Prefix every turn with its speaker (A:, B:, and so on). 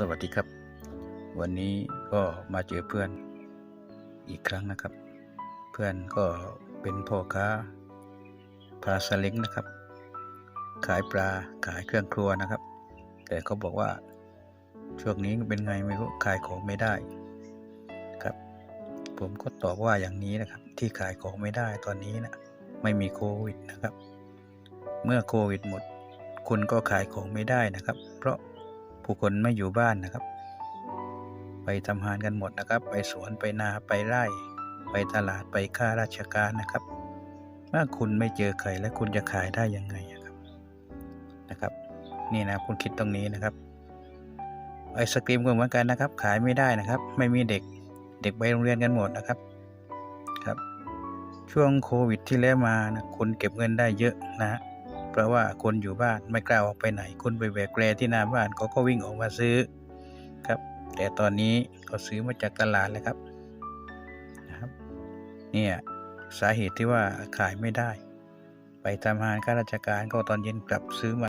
A: สวัสดีครับ วันนี้ก็มาเจอเพื่อนอีกครั้งนะครับ เพื่อนก็เป็นพ่อค้าปลาสลิงนะครับ ขายปลาขายเครื่องครัวนะครับ แต่เขาบอกว่าช่วงนี้เป็นไงไม่รู้ขายของไม่ได้ครับ ผมก็ตอบว่าอย่างนี้นะครับ ที่ขายของไม่ได้ตอนนี้นะไม่มีโควิดนะครับ เมื่อโควิดหมด คุณก็ขายของไม่ได้นะครับ เพราะ ผู้คนไม่อยู่บ้านนะครับ ไปทำงานกันหมดนะครับ ไปสวนไปนาไปไร่ไปตลาดไปค่าราชการนะครับเมื่อคุณไม่เจอใครแล้วคุณจะขายได้ยังไงอะครับนะครับ นี่นะคุณคิดตรงนี้นะครับไอศกรีมก็เหมือนกันนะครับ ขายไม่ได้นะครับ ไม่มีเด็กเด็กไปโรงเรียนกันหมดนะครับครับ ช่วงโควิดที่แล้วมานะคุณเก็บเงินได้เยอะนะฮะ เพราะว่าคนอยู่บ้านไม่กล้าออกไปไหน คนไปแบกแกลที่หน้าบ้านเขาก็วิ่งออกมาซื้อครับ แต่ตอนนี้เขาซื้อมาจากตลาดเลยครับนะครับ เนี่ยสาเหตุที่ว่าขายไม่ได้ ไปทำงานข้าราชการก็ตอนเย็นกลับซื้อมา